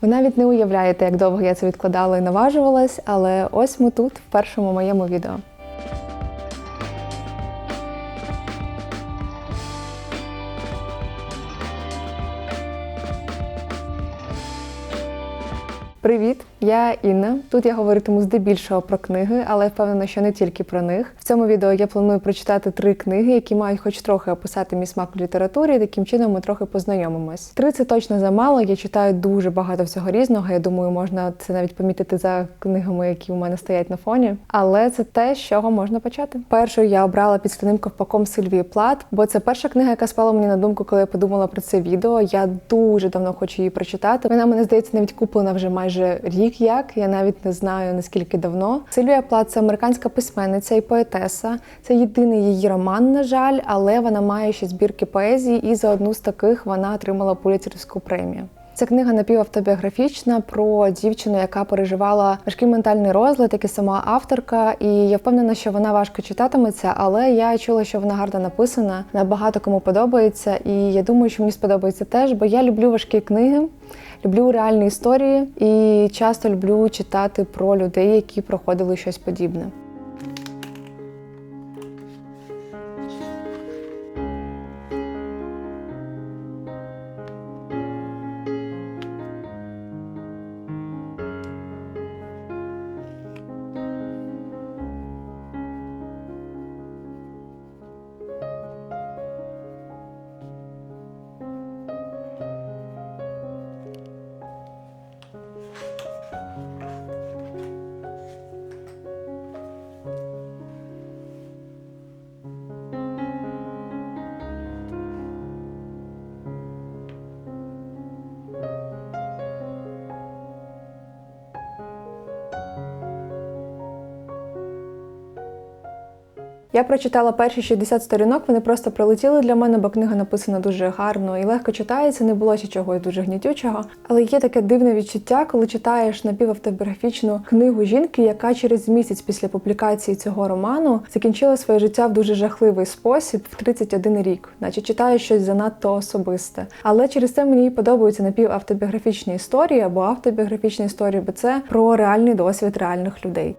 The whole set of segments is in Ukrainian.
Ви навіть не уявляєте, як довго я це відкладала і наважувалась, але ось ми тут, в першому моєму відео. Привіт, я Інна. Тут я говоритиму здебільшого про книги, але впевнена, що не тільки про них. В цьому відео я планую прочитати три книги, які мають хоч трохи описати мій смак в літературі. і Таким чином ми трохи познайомимось. Три це точно замало. Я читаю дуже багато всього різного. Я думаю, можна це навіть помітити за книгами, які у мене стоять на фоні. Але це те, з чого можна почати. Першою я обрала під складним ковпаком Сильвії Плат, бо це перша книга, яка спала мені на думку, коли я подумала про це відео. Я дуже давно хочу її прочитати. Вона мене здається навіть куплена вже майже рік. Як я навіть не знаю наскільки давно. Сильвія Плат це американська письменниця і поетеса. Це єдиний її роман, на жаль, але вона має ще збірки поезії, і за одну з таких вона отримала Пуліцерівську премію. Ця книга напівавтобіографічна про дівчину, яка переживала важкий ментальний розлад, як і сама авторка. І я впевнена, що вона важко читатиметься, але я чула, що вона гарно написана. Набагато кому подобається, і я думаю, що мені сподобається теж, бо я люблю важкі книги. Люблю реальні історії і часто люблю читати про людей, які проходили щось подібне. Я прочитала перші 60 сторінок, вони просто пролетіли для мене, бо книга написана дуже гарно і легко читається, не було ще чогось дуже гнітючого. Але є таке дивне відчуття, коли читаєш напівавтобіографічну книгу жінки, яка через місяць після публікації цього роману закінчила своє життя в дуже жахливий спосіб в 31 рік, наче читаєш щось занадто особисте. Але через це мені подобаються напівавтобіографічні історії або автобіографічні історії, бо це про реальний досвід реальних людей.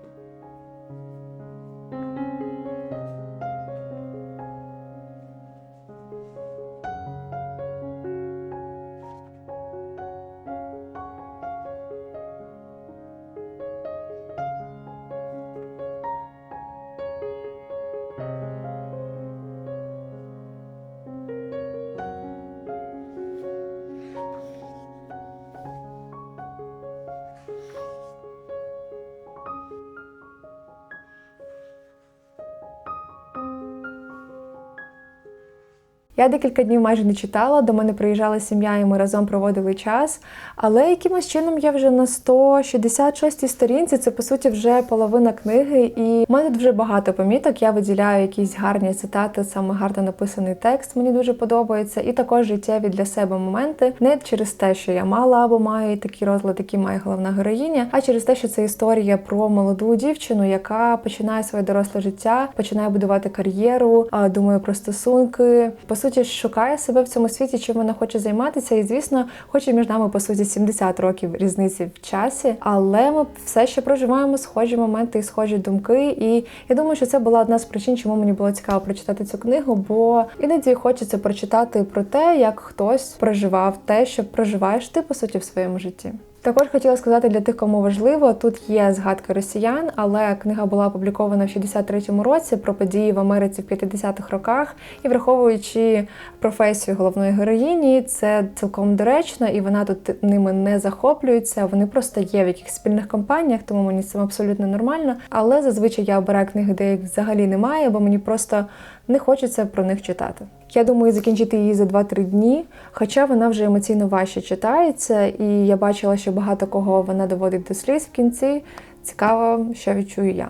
Я декілька днів майже не читала. До мене приїжджала сім'я, і ми разом проводили час. Але якимось чином я вже на 166 сторінці. Це по суті вже половина книги, і в мене вже багато поміток. Я виділяю якісь гарні цитати, саме гарно написаний текст. Мені дуже подобається, і також життєві для себе моменти. Не через те, що я мала або маю такий розлад, який має головна героїня, а через те, що це історія про молоду дівчину, яка починає своє доросле життя, починає будувати кар'єру, думає про стосунки. По суті, шукає себе в цьому світі, чим вона хоче займатися, і звісно, хоче між нами по суті 70 років різниці в часі, але ми все ще проживаємо схожі моменти і схожі думки. І я думаю, що це була одна з причин, чому мені було цікаво прочитати цю книгу, бо іноді хочеться прочитати про те, як хтось проживав те, що проживаєш ти по суті в своєму житті. Також хотіла сказати для тих, кому важливо, тут є згадки росіян, але книга була опублікована в 63-му році про події в Америці в 50-х роках. І враховуючи професію головної героїні, це цілком доречно, і вона тут ними не захоплюється. Вони просто є в якихось спільних компаніях, тому мені це абсолютно нормально. Але зазвичай я обираю книги, де їх взагалі немає, бо мені просто не хочеться про них читати. Я думаю, закінчити її за 2-3 дні, хоча вона вже емоційно важче читається, і я бачила, що багато кого вона доводить до сліз в кінці. Цікаво, що відчую я.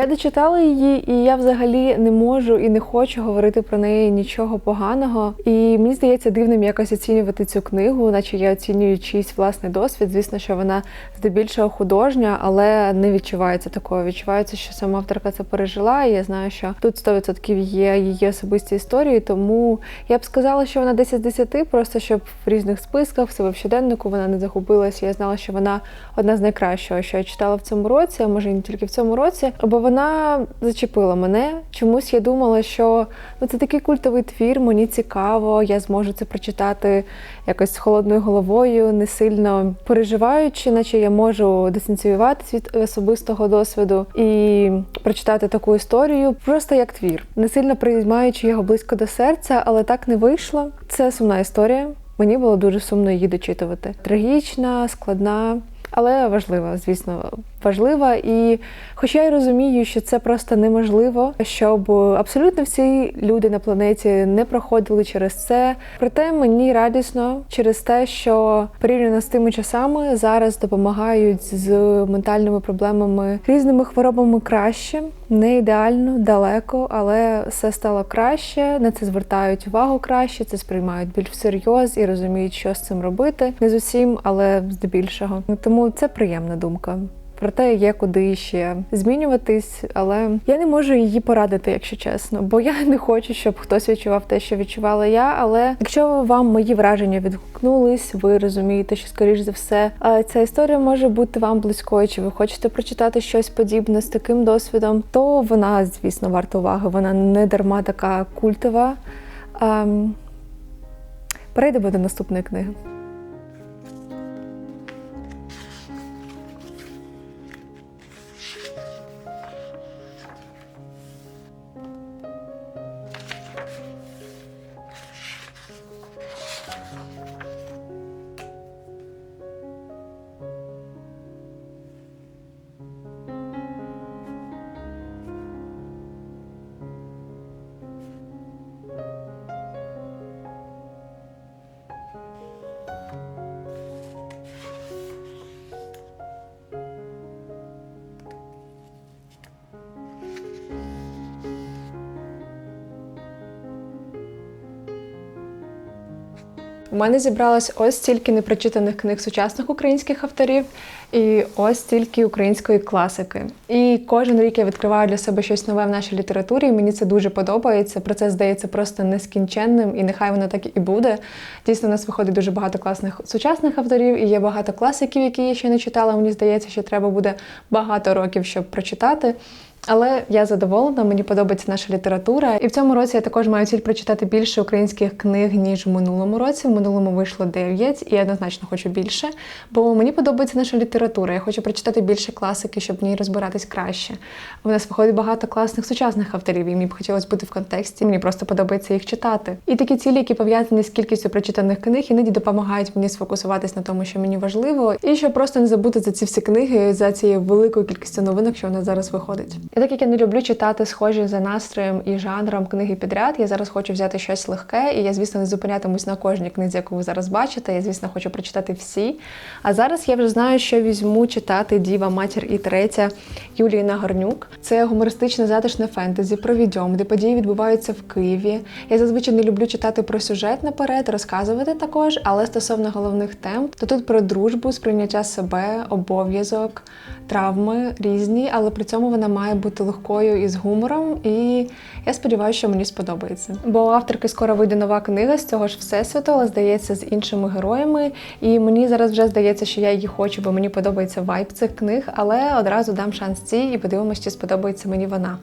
Я дочитала її, і я взагалі не можу і не хочу говорити про неї нічого поганого. І мені здається дивним якось оцінювати цю книгу, наче я оцінюю чийсь власний досвід. Звісно, що вона здебільшого художня, але не відчувається такого. Відчувається, що сама авторка це пережила. І я знаю, що тут 100% є її особисті історії. Тому я б сказала, що вона 10 з 10, просто щоб в різних списках, в себе в щоденнику вона не загубилася. Я знала, що вона одна з найкращого, що я читала в цьому році, а може і не тільки в цьому році, бо вона зачепила мене. Чомусь я думала, що ну це такий культовий твір, мені цікаво, я зможу це прочитати якось з холодною головою, не сильно переживаючи, наче я можу дистанціюватися від особистого досвіду і прочитати таку історію просто як твір, не сильно приймаючи його близько до серця, але так не вийшло. Це сумна історія. Мені було дуже сумно її дочитувати. Трагічна, складна, але важлива, звісно, важлива. І хоча я розумію, що це просто неможливо, щоб абсолютно всі люди на планеті не проходили через це. Проте мені радісно через те, що порівняно з тими часами зараз допомагають з ментальними проблемами, різними хворобами краще, не ідеально, далеко, але все стало краще. На це звертають увагу краще, це сприймають більш всерйоз і розуміють, що з цим робити. Не з усім, але здебільшого. Тому це приємна думка. Проте є куди ще змінюватись, але я не можу її порадити, якщо чесно, бо я не хочу, щоб хтось відчував те, що відчувала я. Але якщо вам мої враження відгукнулись, ви розумієте, що скоріш за все ця історія може бути вам близькою, чи ви хочете прочитати щось подібне з таким досвідом, то вона, звісно, варта уваги. Вона не дарма така культова. Перейдемо до наступної книги. У мене зібралось ось стільки непрочитаних книг сучасних українських авторів, і ось стільки української класики. І кожен рік я відкриваю для себе щось нове в нашій літературі. і Мені це дуже подобається. Процес здається просто нескінченним, і нехай воно так і буде. Дійсно, у нас виходить дуже багато класних сучасних авторів, і є багато класиків, які я ще не читала. Мені здається, що треба буде багато років, щоб прочитати. Але я задоволена, мені подобається наша література. І в цьому році я також маю ціль прочитати більше українських книг, ніж в минулому році. В минулому вийшло 9, і я однозначно хочу більше. Бо мені подобається наша література. Я хочу прочитати більше класики, щоб в ній розбиратись краще. У нас виходить багато класних сучасних авторів, і мені б хотілося бути в контексті. Мені просто подобається їх читати. І такі цілі, які пов'язані з кількістю прочитаних книг, іноді допомагають мені сфокусуватись на тому, що мені важливо, і щоб просто не забути за ці всі книги, за цією великою кількістю новинок, що в нас зараз виходить. І так як я не люблю читати схожі за настроєм і жанром книги підряд, я зараз хочу взяти щось легке, і я, звісно, не зупинятимусь на кожній книзі, яку ви зараз бачите. Я, звісно, хочу прочитати всі. А зараз я вже знаю, що візьму читати Діва, матір і третя Юлії Нагорнюк. Це гумористичне затишне фентезі про відьом, де події відбуваються в Києві. Я зазвичай не люблю читати про сюжет наперед, розказувати також, але стосовно головних тем, то тут про дружбу, сприйняття себе, обов'язок, травми різні, але при цьому вона має бути легкою і з гумором. І я сподіваюся, що мені сподобається. Бо у авторки скоро вийде нова книга з цього ж всесвіту, але здається, з іншими героями. І мені зараз вже здається, що я її хочу, бо мені подобається вайб цих книг, але одразу дам шанс цій і подивимося, чи сподобається мені вона.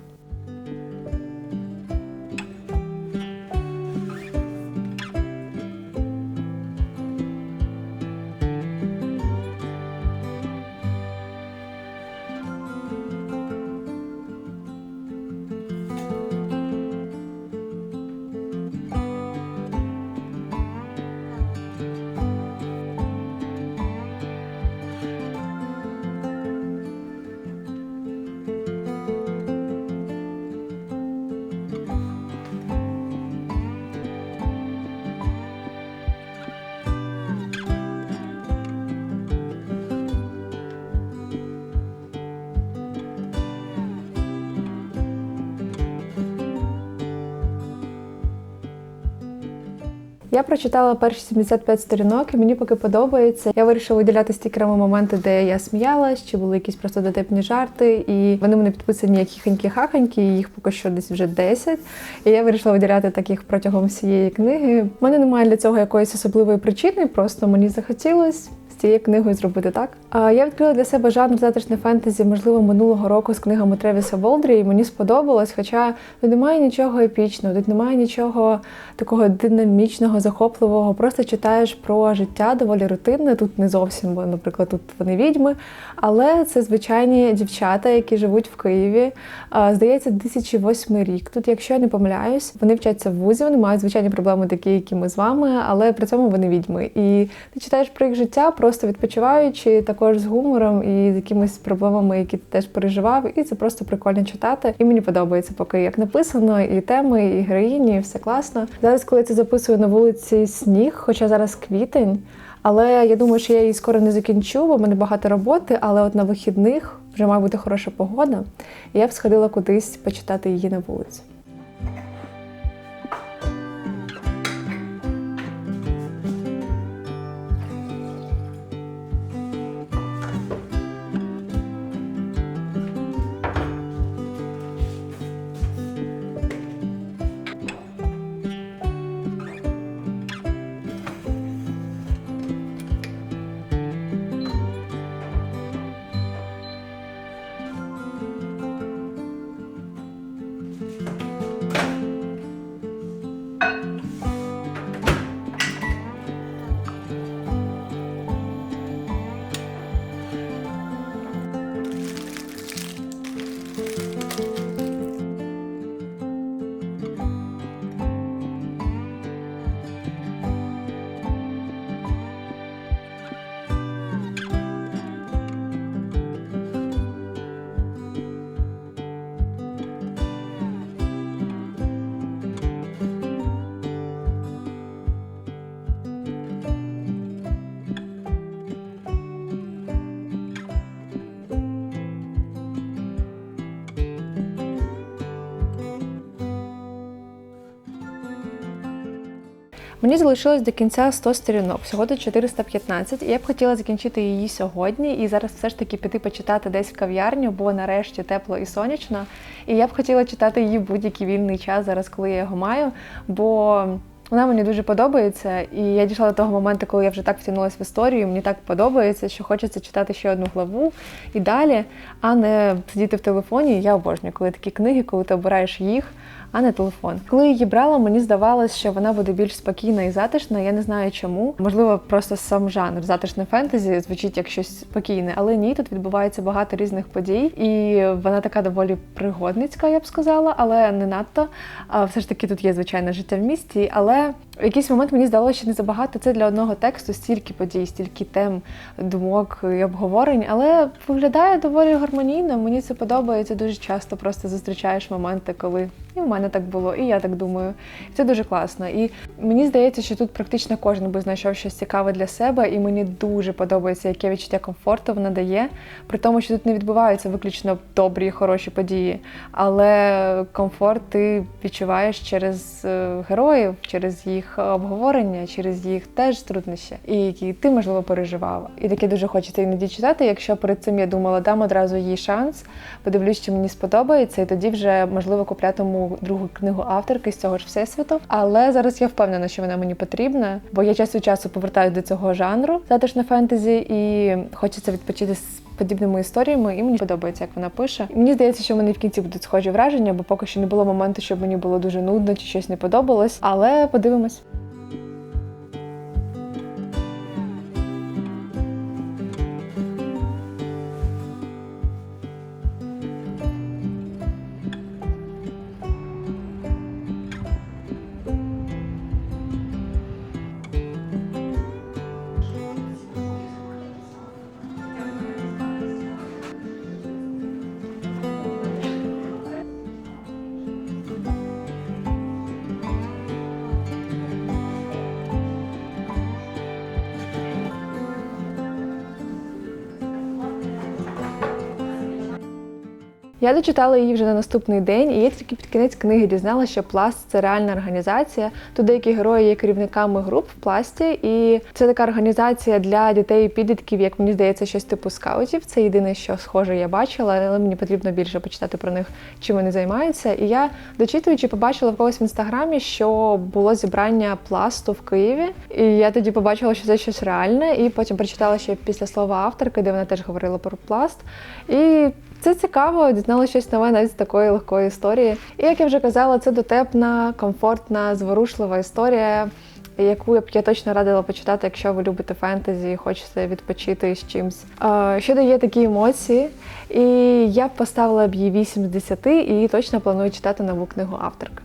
Я прочитала перші 75 сторінок, і мені поки подобається. Я вирішила виділяти стікерами моменти, де я сміялась, чи були якісь просто дотепні жарти, і вони мене підписані як хіхонькі-хахоньки, їх поки що десь вже 10. І я вирішила виділяти таких протягом всієї книги. У мене немає для цього якоїсь особливої причини, просто мені захотілось. Цією книгою зробити так. Я відкрила для себе жанр затишне фентезі, можливо, минулого року з книгами Тревіса Болдрі, і мені сподобалось. Хоча тут немає нічого епічного, тут немає нічого такого динамічного, захопливого. Просто читаєш про життя доволі рутинне. Тут не зовсім, бо, наприклад, тут вони відьми. Але це звичайні дівчата, які живуть в Києві. Здається, 2008 рік. Тут, якщо я не помиляюсь, вони вчаться в вузі, вони мають звичайні проблеми, такі, які ми з вами, але при цьому вони відьми. І ти читаєш про їх життя, просто відпочиваючи, також з гумором і з якимись проблемами, які ти теж переживав. І це просто прикольно читати. І мені подобається, поки як написано, і теми, і героїні, і все класно. Зараз, коли я це записую на вулиці сніг, хоча зараз квітень. Але я думаю, що я її скоро не закінчу, бо в мене багато роботи. Але от на вихідних вже має бути хороша погода. І я б сходила кудись почитати її на вулиці. Мені залишилось до кінця 100 сторінок, всього до 415, і я б хотіла закінчити її сьогодні. І зараз все ж таки піти почитати десь в кав'ярню, бо нарешті тепло і сонячно. І я б хотіла читати її будь-який вільний час, зараз, коли я його маю. Бо вона мені дуже подобається, і я дійшла до того моменту, коли я вже так втягнулася в історію. Мені так подобається, що хочеться читати ще одну главу і далі, а не сидіти в телефоні. Я обожнюю, коли такі книги, коли ти обираєш їх а не телефон. Коли її брала, мені здавалось, що вона буде більш спокійна і затишна. Я не знаю чому. Можливо, просто сам жанр затишне фентезі звучить як щось спокійне, але ні, тут відбувається багато різних подій, і вона така доволі пригодницька, я б сказала, але не надто. А все ж таки тут є звичайне життя в місті, але в якийсь момент мені здалося, що не забагато це для одного тексту, стільки подій, стільки тем, думок і обговорень, але виглядає доволі гармонійно. Мені це подобається. Дуже часто просто зустрічаєш моменти, коли і в мене так було, і я так думаю. І це дуже класно. І мені здається, що тут практично кожен би знайшов щось цікаве для себе, і мені дуже подобається, яке відчуття комфорту вона дає, при тому, що тут не відбуваються виключно добрі і хороші події, але комфорт ти відчуваєш через е, героїв, через їх обговорення, через їх теж труднощі, і які ти можливо переживала. І таке дуже хочеться іноді читати. Якщо перед цим я думала, дам одразу їй шанс, подивлюсь, що мені сподобається, і тоді вже можливо куплятиму другу книгу авторки з цього ж всесвіту. Але зараз я впевнена, що вона мені потрібна, бо я час від часу повертаюся до цього жанру затишне фентезі, і хочеться відпочити з подібними історіями, і мені подобається, як вона пише. І мені здається, що в в кінці будуть схожі враження, бо поки що не було моменту, щоб мені було дуже нудно чи щось не подобалось. Але подивимось. Я дочитала її вже на наступний день, і я тільки під кінець книги дізналася, що пласт це реальна організація. Тут деякі герої є керівниками груп в пласті, і це така організація для дітей і підлітків, як мені здається, щось типу скаутів. Це єдине, що схоже я бачила, але мені потрібно більше почитати про них, чим вони займаються. І я дочитуючи, побачила в когось в інстаграмі, що було зібрання пласту в Києві. І я тоді побачила, що це щось реальне, і потім прочитала ще після слова авторки, де вона теж говорила про пласт. І це цікаво, дізналася щось нове навіть з такої легкої історії. І як я вже казала, це дотепна, комфортна, зворушлива історія, яку б я точно радила почитати, якщо ви любите фентезі і хочете відпочити з чимсь. Е, Що дає такі емоції. І я б поставила б їй 8 з 10 і точно планую читати нову книгу авторки.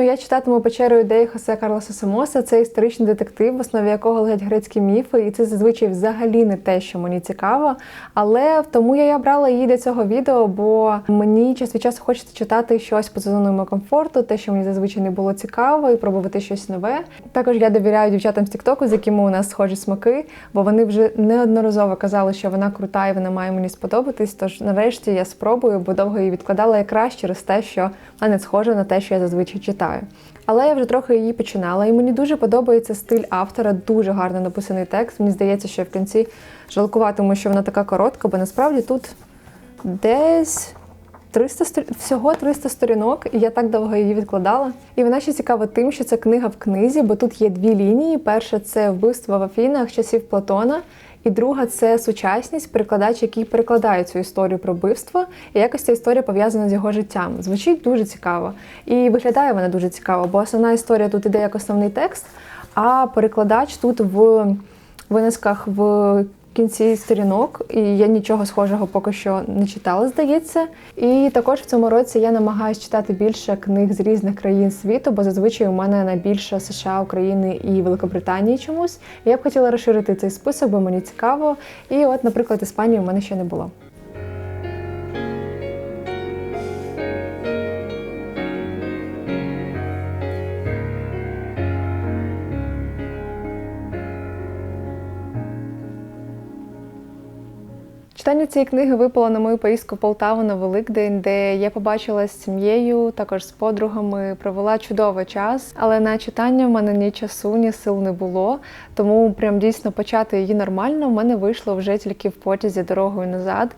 Наступною я читатиму печеру ідеї Хосе Карлоса Самоса. Це історичний детектив, в основі якого лежать грецькі міфи, і це зазвичай взагалі не те, що мені цікаво. Але тому я і обрала її для цього відео, бо мені час від часу хочеться читати щось по зоною мого комфорту, те, що мені зазвичай не було цікаво, і пробувати щось нове. Також я довіряю дівчатам з Тіктоку, з якими у нас схожі смаки, бо вони вже неодноразово казали, що вона крута і вона має мені сподобатись. Тож нарешті я спробую, бо довго її відкладала якраз через те, що вона не схожа на те, що я зазвичай читаю. Але я вже трохи її починала, і мені дуже подобається стиль автора, дуже гарно написаний текст. Мені здається, що я в кінці жалкуватиму, що вона така коротка, бо насправді тут десь 300 сторін, всього 300 сторінок, і я так довго її відкладала. І вона ще цікава тим, що це книга в книзі, бо тут є дві лінії. Перша це вбивство в Афінах часів Платона. І друга це сучасність, перекладач, який перекладає цю історію про вбивство, і якось ця історія пов'язана з його життям. Звучить дуже цікаво. І виглядає вона дуже цікаво, бо основна історія тут іде як основний текст, а перекладач тут в винесках в кінці сторінок, і я нічого схожого поки що не читала, здається. І також в цьому році я намагаюся читати більше книг з різних країн світу, бо зазвичай у мене найбільше США, України і Великобританії чомусь. Я б хотіла розширити цей список, бо мені цікаво. І от, наприклад, Іспанії у мене ще не було. Читання цієї книги випало на мою поїздку в Полтаву на Великдень, де я побачила з сім'єю, також з подругами, провела чудовий час. Але на читання в мене ні часу, ні сил не було. Тому прям дійсно почати її нормально в мене вийшло вже тільки в потязі дорогою назад.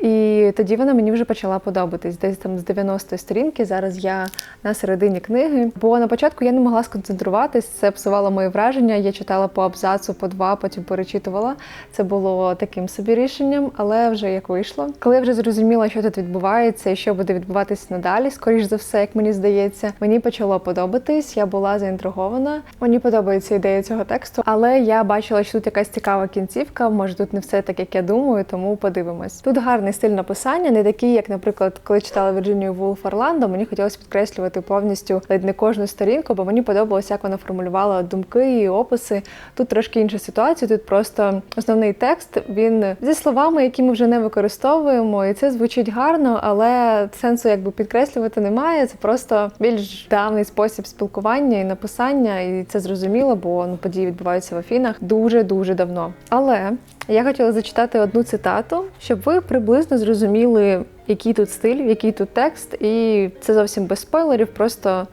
І тоді вона мені вже почала подобатись. Десь там з 90-ї сторінки. Зараз я на середині книги. Бо на початку я не могла сконцентруватись, це псувало мої враження. Я читала по абзацу, по два, потім перечитувала. Це було таким собі рішенням, але вже як вийшло. Коли я вже зрозуміла, що тут відбувається і що буде відбуватися надалі, скоріш за все, як мені здається, мені почало подобатись. Я була заінтригована. Мені подобається ідея цього тексту, але я бачила, що тут якась цікава кінцівка. Може, тут не все так, як я думаю, тому подивимось. Тут гарний стиль написання, не такий, як, наприклад, коли читала Вірджинію Вулф Орландо, мені хотілося підкреслювати повністю ледь не кожну сторінку, бо мені подобалося, як вона формулювала думки і описи. Тут трошки інша ситуація. Тут просто основний текст він зі словами, які ми вже не використовуємо, і це звучить гарно, але сенсу якби підкреслювати немає. Це просто більш давний спосіб спілкування і написання, і це зрозуміло, бо ну події відбуваються в Афінах дуже дуже давно. Але я хотіла зачитати одну цитату, щоб ви приблизно зрозуміли, який тут стиль, який тут текст, і це зовсім без спойлерів. Просто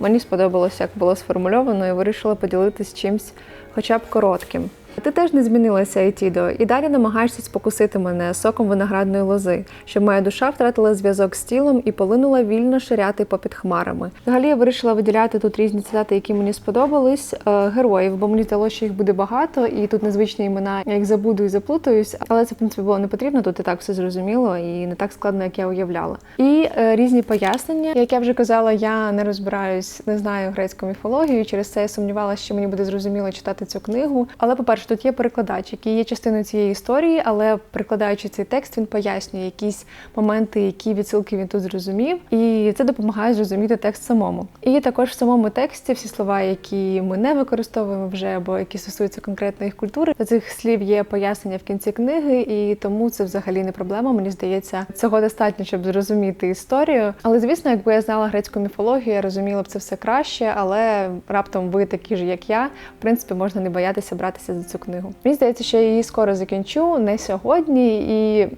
мені сподобалося, як було сформульовано, і вирішила поділитися чимсь, хоча б коротким. Ти теж не змінилася, Етідо, і далі намагаєшся спокусити мене соком виноградної лози, щоб моя душа втратила зв'язок з тілом і полинула вільно ширяти попід хмарами. Взагалі я вирішила виділяти тут різні цитати, які мені сподобались е, героїв, бо мені здалося, що їх буде багато, і тут незвичні імена, я їх забуду і заплутаюсь, але це в принципі було не потрібно. Тут і так все зрозуміло і не так складно, як я уявляла. І е, різні пояснення, як я вже казала, я не розбираюсь, не знаю грецьку міфологію. Через це я сумнівалася, що мені буде зрозуміло читати цю книгу. Але, по перше, По-перше, тут є перекладач, який є частиною цієї історії, але перекладаючи цей текст, він пояснює якісь моменти, які відсилки він тут зрозумів, і це допомагає зрозуміти текст самому. І також в самому тексті всі слова, які ми не використовуємо вже, або які стосуються конкретної культури, до цих слів є пояснення в кінці книги, і тому це взагалі не проблема. Мені здається, цього достатньо, щоб зрозуміти історію. Але звісно, якби я знала грецьку міфологію, я розуміла б це все краще, але раптом ви такі ж, як я, в принципі, можна не боятися братися за цю книгу. Мені здається, що я її скоро закінчу, не сьогодні і.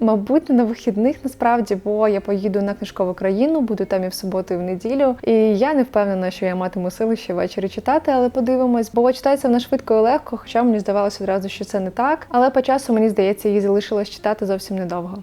Мабуть, на вихідних насправді, бо я поїду на книжкову країну, буду там і в суботу, і в неділю. І я не впевнена, що я матиму сили ще ввечері читати, але подивимось, бо читається вона швидко і легко, хоча мені здавалося одразу, що це не так. Але по часу мені здається, її залишилось читати зовсім недовго.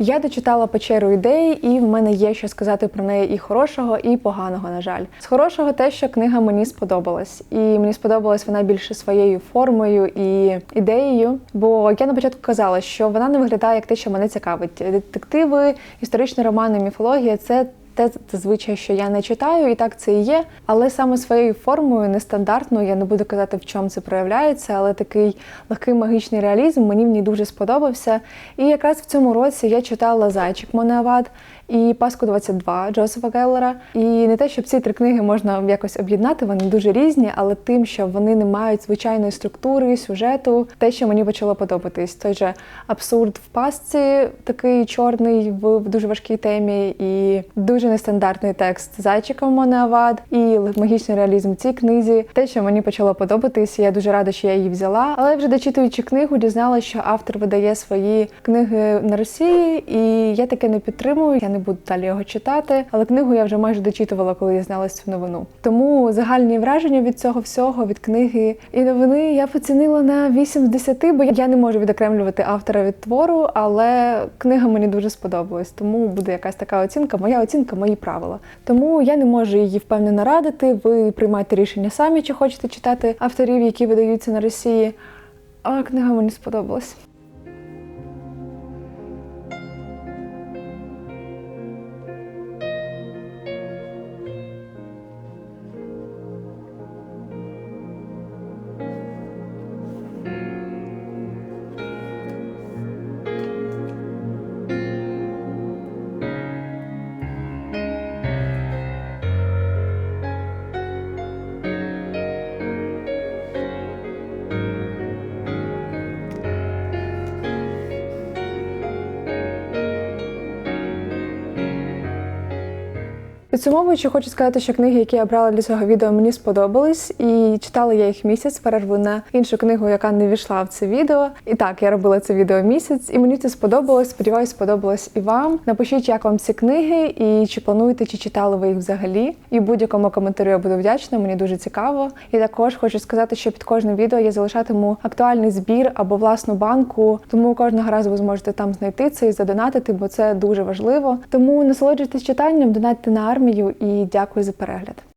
Я дочитала печеру ідей, і в мене є що сказати про неї і хорошого, і поганого, на жаль. З хорошого те, що книга мені сподобалась, і мені сподобалась вона більше своєю формою і ідеєю. Бо я на початку казала, що вона не виглядає як те, що мене цікавить. Детективи, історичні романи, міфологія це. Те зазвичай, що я не читаю, і так це і є. Але саме своєю формою нестандартною, я не буду казати, в чому це проявляється, але такий легкий магічний реалізм мені в ній дуже сподобався. І якраз в цьому році я читала Зайчик Монеавад і Паску 22 Джозефа Геллера. І не те, щоб ці три книги можна якось об'єднати, вони дуже різні, але тим, що вони не мають звичайної структури, сюжету, те, що мені почало подобатись. Той же абсурд в пастці, такий чорний в дуже важкій темі, і дуже нестандартний текст Зайчика Монеавад, і магічний реалізм в цій книзі. Те, що мені почало подобатись, я дуже рада, що я її взяла. Але вже дочитуючи книгу, дізналася, що автор видає свої книги на Росії, і я таке не підтримую. Я не буду далі його читати. Але книгу я вже майже дочитувала, коли дізналась цю новину. Тому загальні враження від цього всього, від книги і новини я поцінила на 8 з 10, бо я не можу відокремлювати автора від твору, але книга мені дуже сподобалась. Тому буде якась така оцінка. Моя оцінка, мої правила. Тому я не можу її впевнено радити. Ви приймайте рішення самі, чи хочете читати авторів, які видаються на Росії. А книга мені сподобалась. Підсумовуючи, хочу сказати, що книги, які я брала для цього відео, мені сподобались, і читала я їх місяць перерву на іншу книгу, яка не війшла в це відео. І так, я робила це відео місяць, і мені це сподобалось. Сподіваюсь, сподобалось і вам. Напишіть, як вам ці книги, і чи плануєте, чи читали ви їх взагалі. І будь-якому коментарю я буду вдячна, мені дуже цікаво. І також хочу сказати, що під кожним відео я залишатиму актуальний збір або власну банку, тому кожного разу ви зможете там знайти це і задонатити, бо це дуже важливо. Тому насолоджуйтесь читанням, донатьте на армію і дякую за перегляд.